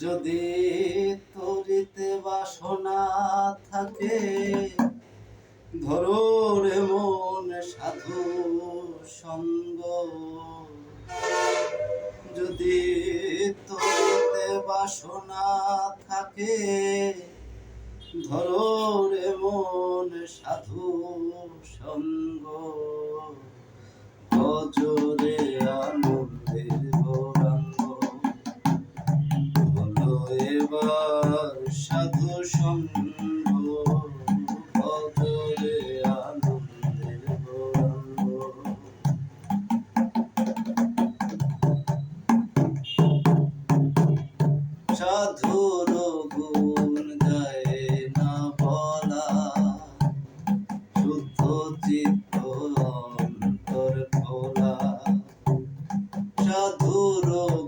যদি তরিতে বাসনা থাকে ধরো মন সাধু সঙ্গ। যদি তরিতে বাসনা থাকে ধরো মন সাধু সঙ্গ। অজরে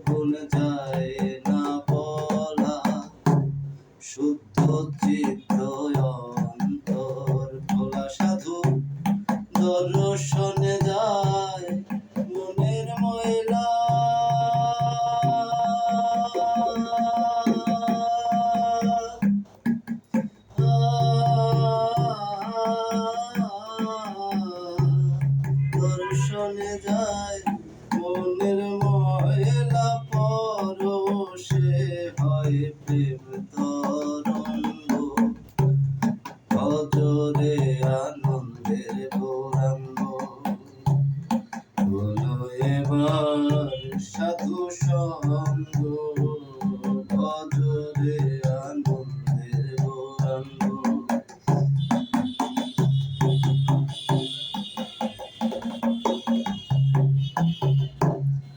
গুণ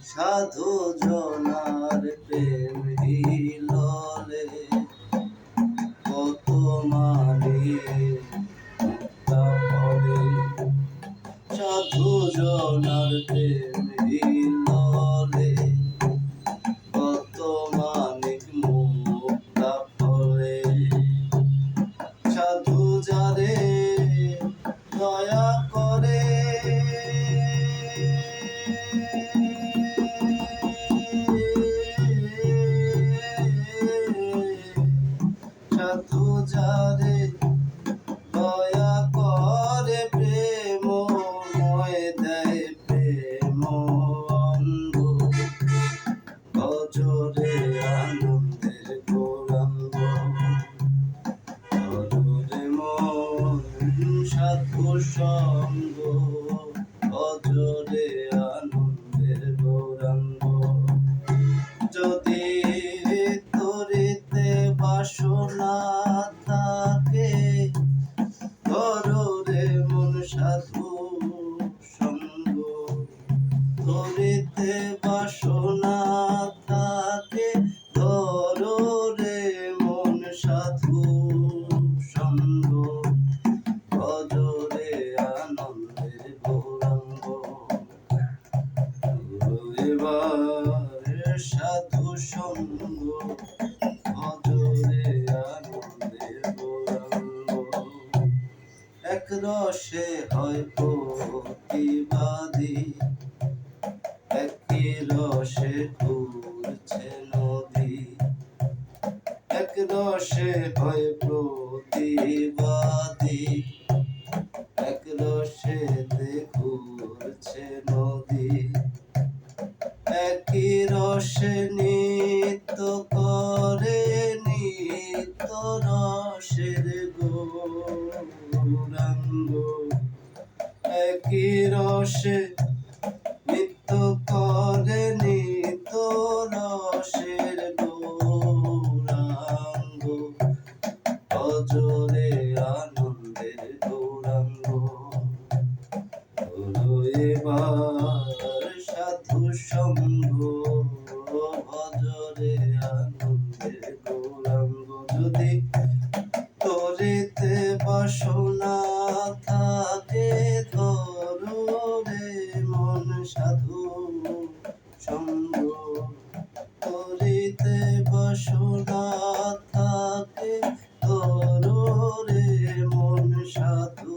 সাধু জনার প্রেম হিললে কত মানে সাধু জনার প্রেম জোরে এক রসে হয় প্রতিবাদী। একই রসে ঘুরছে নদী। এক রসে হয় প্রতিবাদী। এক রসে ঘুরছে নদী। একই রসে নিত্য করে নিত্য রস মুর্শিদ গৌরাঙ্গ একই রসে নিত্য কত